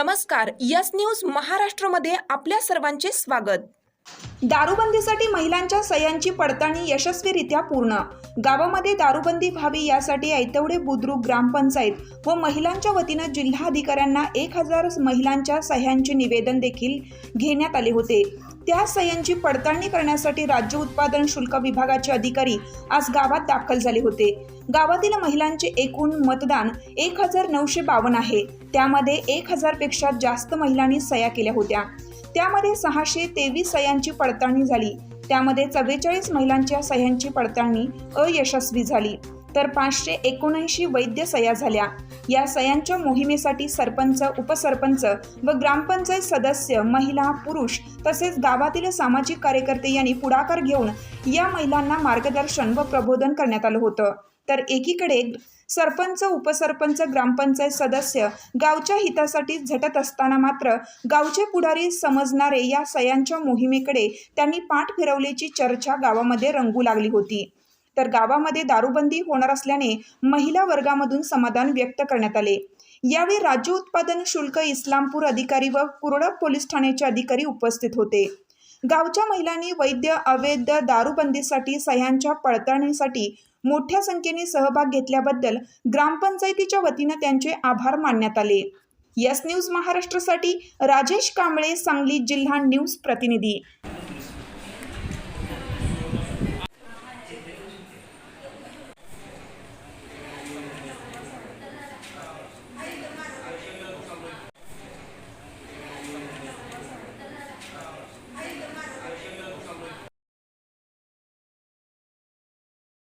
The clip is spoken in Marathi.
नमस्कार यस न्यूज महाराष्ट्रमध्ये आपल्या सर्वांचे स्वागत. दारूबंदीसाठी महिलांच्या सह्यांची पडताळणी यशस्वीरित्या पूर्ण. गावामध्ये दारूबंदी व्हावी यासाठी ऐतवडे बुद्रुक ग्रामपंचायत व महिलांच्या वतीनं जिल्हाधिकाऱ्यांना एक हजार महिलांच्या सह्यांचे निवेदन देखील घेण्यात आले होते. त्या सह्यांची पडताळणी करण्यासाठी राज्य उत्पादन शुल्क विभागाचे अधिकारी आज गावात दाखल झाले होते. गावातील महिलांचे एकूण मतदान एक हजार नऊशे बावन्न आहे. त्यामध्ये एक हजारपेक्षा जास्त महिलांनी सह्या केल्या होत्या. त्यामध्ये सहाशे तेवीस सह्यांची पडताळणी झाली. त्यामध्ये चव्वेचाळीस महिलांच्या सह्यांची पडताळणी अयशस्वी झाली. तर पाचशे एकोणऐंशी वैद्य सह्या झाल्या. या सह्यांच्या मोहिमेसाठी सरपंच उपसरपंच व ग्रामपंचायत सदस्य महिला पुरुष तसेच गावातील सामाजिक कार्यकर्ते यांनी पुढाकार घेऊन या महिलांना मार्गदर्शन व प्रबोधन करण्यात आलं होतं. तर एकीकडे सरपंच उपसरपंच ग्रामपंचायत सदस्य गावच्या हितासाठी झटत असताना मात्र गावचे पुढारी समजणारे या सयांच्या मोहिमेकडे त्यांनी पाठ फिरवल्याची चर्चा गावामध्ये रंगू लागली होती. तर गावामध्ये दारूबंदी होणार असल्याने महिला वर्गामधून समाधान व्यक्त करण्यात आले. यावेळी राज्य उत्पादन शुल्क इस्लामपूर अधिकारी व कुरडप पोलीस ठाण्याचे अधिकारी उपस्थित होते. गावच्या महिलांनी वैद्य अवैध दारूबंदीसाठी सह्यांच्या पडताळणीसाठी मोठ्या संख्येने सहभाग घेतल्याबद्दल ग्रामपंचायतीच्या वतीनं त्यांचे आभार मानण्यात आले. यस न्यूज महाराष्ट्रासाठी राजेश कांबळे सांगली जिल्हा न्यूज प्रतिनिधी.